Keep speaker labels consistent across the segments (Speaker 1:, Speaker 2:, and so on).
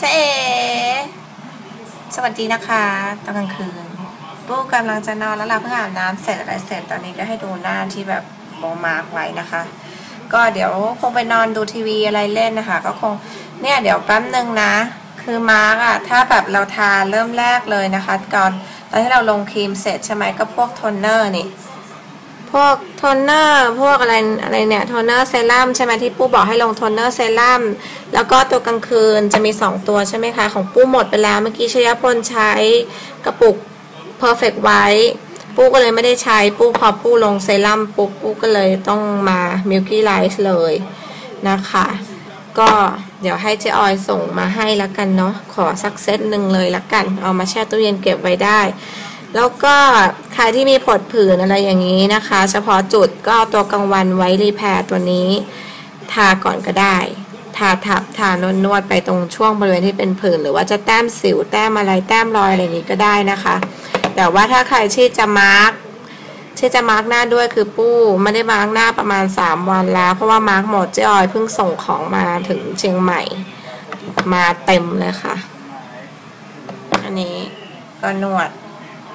Speaker 1: เจ๊เอสวัสดีนะคะตอนกลางคืนปูกำลังจะนอนแล้วเราเพิ่งอาบน้ำเสร็จอะไรเสร็จตอนนี้ก็ให้ดูหน้าที่แบบบองมากไว้นะคะ ก็เดี๋ยวคงไปนอนดูทีวีอะไรเล่นนะคะ ก็คงเนี่ยเดี๋ยวแป๊บนึงนะ คือมาร์กอะถ้าแบบเราทาเริ่มแรกเลยนะคะ ก่อนตอนที่เราลงครีมเสร็จใช่ไหมก็พวกโทนเนอร์นี่ พวกโทนเนอร์พวกอะไรอะไรเนี่ยโทนเนอร์เซรั่มใช่ไหมที่ปู้บอกให้ลงโทนเนอร์เซรั่มแล้วก็ตัวกลางคืนจะมี 2 ตัวใช่ไหมคะ ของปู้หมดไปแล้วเมื่อกี้ชยพลใช้กระปุก perfect white ปู้ก็เลยไม่ได้ใช้ปู้พอปู้ลงเซรั่มปุ๊บปู้ก็เลยต้องมา milky light เลยนะคะ ก็เดี๋ยวให้เจ๊ออยส่งมาให้แล้วกันเนาะขอสักเซตหนึ่งเลยละกัน เอามาแช่ตู้เย็นเก็บไว้ได้ แล้วก็ใครที่มีผดผื่นอะไรอย่างนี้นะคะ เฉพาะจุดก็เอาตัวกลางวันไว้รีแพร์ตัวนี้ ทาก่อนก็ได้ ทาทับทานวดนวดไปตรงช่วงบริเวณที่เป็นผื่นหรือว่าจะแต้มสิวแต้มอะไรแต้มรอยอะไรอย่างนี้ก็ได้นะคะ แต่ว่าถ้าใครที่จะมาร์กที่จะมาร์กหน้าด้วยคือปู้ไม่ได้มาร์กหน้าประมาณ 3 วันแล้ว เพราะว่ามาร์กหมดเจ๊ออยเพิ่งส่งของมาถึงเชียงใหม่ มาเต็มเลยค่ะ อันนี้ก็นวด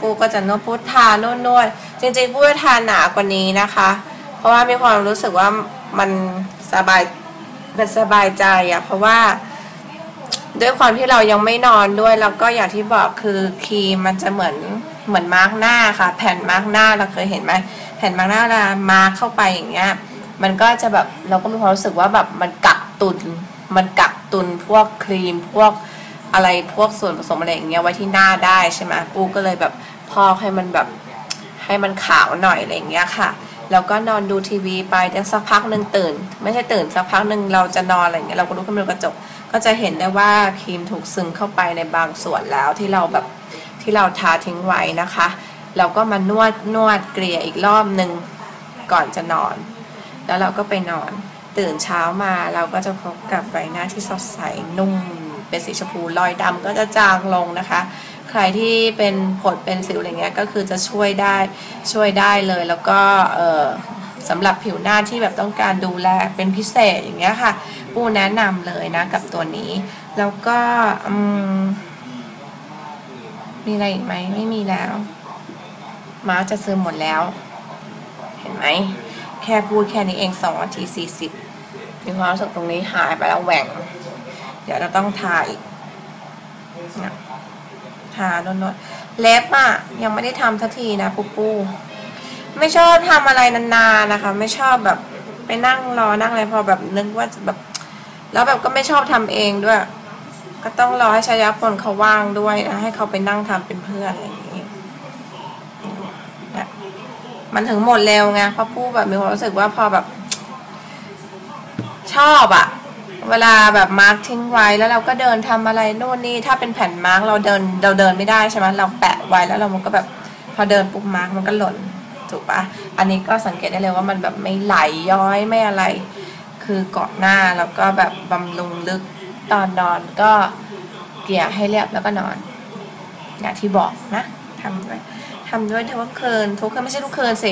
Speaker 1: ปูก็จะนวดปูทานวดนวดจริงๆปูจะทานหนากว่านี้นะคะ เพราะว่ามีความรู้สึกว่ามันสบายเป็นสบายใจอะเพราะว่า ด้วยความที่เรายังไม่นอนด้วยแล้วก็อย่างที่บอกคือครีมมันจะเหมือนเหมือนมาร์กหน้าค่ะ แผ่นมาร์กหน้าเราเคยเห็นไหมแผ่นมาร์กหน้าเวลามาร์กเข้าไปอย่างเงี้ยมันก็จะแบบเราก็มีความรู้สึกว่าแบบมันกักตุน มันกักตุนพวกครีมพวกอะไรพวกส่วนผสมอะไรอย่างเงี้ยไว้ที่หน้าได้ใช่ไหมปูก็เลยแบบ พอกให้มันแบบให้มันขาวหน่อยอะไรอย่างเงี้ยค่ะ แล้วก็นอนดูทีวีไปเดี๋ยวสักพักหนึ่งตื่น ไม่ใช่ตื่นสักพักหนึ่งเราจะนอนอะไรเงี้ยเราก็ลุกขึ้นมาดูกระจก ก็จะเห็นได้ว่าครีมถูกซึมเข้าไปในบางส่วนแล้วที่เราแบบที่เราทาทิ้งไว้นะคะ เราก็มานวดนวดเกลี่ยอีกรอบหนึ่งก่อนจะนอน แล้วเราก็ไปนอน ตื่นเช้ามาเราก็จะพบกับใบหน้าที่สดใสนุ่มเป็นสีชมพูรอยดำก็จะจางลงนะคะ ใครที่เป็นผดเป็นสิวอะไรเงี้ยก็คือจะช่วยได้ช่วยได้เลย แล้วก็เออสำหรับผิวหน้าที่แบบต้องการดูแลเป็นพิเศษอย่างเงี้ยค่ะ ปูแนะนำเลยนะกับตัวนี้ แล้วก็มีอะไรอีกไหมไม่มีแล้ว มาจะซึมหมดแล้ว เห็นไหม แค่พูดแค่นี้เองสองนาทีสี่สิบมีความรู้สึกตรงนี้หายไปแล้วแหว่ง เดี๋ยวเราต้องทาอีกนะ ทานวดๆเล็บอะยังไม่ได้ทำสักทีนะปูปูไม่ชอบทำอะไรนานๆนะคะ ไม่ชอบแบบไปนั่งรอนั่งอะไรพอแบบนึกว่าจะแบบ แล้วแบบก็ไม่ชอบทำเองด้วย ก็ต้องรอให้ชายาพลเขาว่างด้วยนะให้เขาไปนั่งทำเป็นเพื่อนอะไรอย่างนี้มันถึงหมดเร็วไงเพราะปูแบบมีความรู้สึกว่าพอแบบ ชอบอะ เวลาแบบมาร์กทิ้งไว้แล้วเราก็เดินทำอะไรนู่นนี่ถ้าเป็นแผ่นมาร์กเราเดินเราเดินไม่ได้ใช่ไหมเราแปะไว้แล้วเรามันก็แบบพอเดินปุ๊บมาร์กมันก็หล่นถูกปะอันนี้ก็สังเกตได้เลยว่ามันแบบไม่ไหลย้อยไม่อะไร คือเกาะหน้าแล้วก็แบบบำรุงลึกตอนนอนก็เกลี่ยให้เรียบแล้วก็นอนอย่างที่บอกนะทำด้วยทำด้วยทุกคืนทุกคืนไม่ใช่ทุกคืนสิ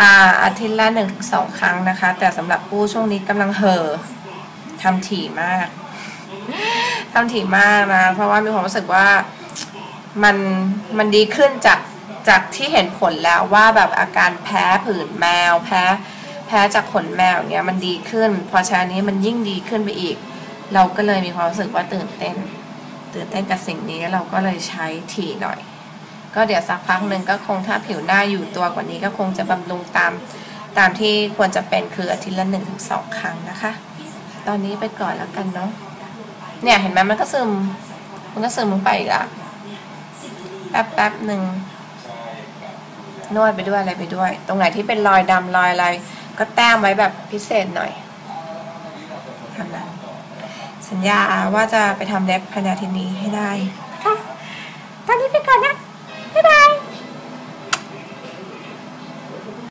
Speaker 1: อาอาทิตย์ละหนึ่งถึงสองครั้งนะคะ แต่สำหรับผู้ช่วงนี้กำลังเห่อ ทำถี่มากทำถี่มากนะ เพราะว่ามีความรู้สึกว่ามันมันดีขึ้นจากจากที่เห็นผลแล้วว่าแบบอาการแพ้ผื่นแมวแพ้แพ้จากขนแมวเงี้ยมันดีขึ้น พอใช้อันนี้มันยิ่งดีขึ้นไปอีก เราก็เลยมีความรู้สึกว่าตื่นเต้น ตื่นเต้นกับสิ่งนี้เราก็เลยใช้ถี่หน่อย ก็เดี๋ยวสักพักหนึ่งก็คงถ้าผิวหน้าอยู่ตัวกว่านี้ก็คงจะบำรุงตามตามที่ควรจะเป็นคืออาทิตย์ละหนึ่งถึงสองครั้งนะคะ ตอนนี้ไปก่อนแล้วกันเนาะเนี่ยเห็นไหมมันก็ซึม มันก็ซึมลงไปอีกละแป๊บแป๊บหนึ่งนวดไปด้วยอะไรไปด้วย ตรงไหนที่เป็นรอยดำรอยอะไรก็แต้มไว้แบบพิเศษหน่อยทำนะสัญญาว่าจะไปทำเล็บภายในอาทีนี้ให้ได้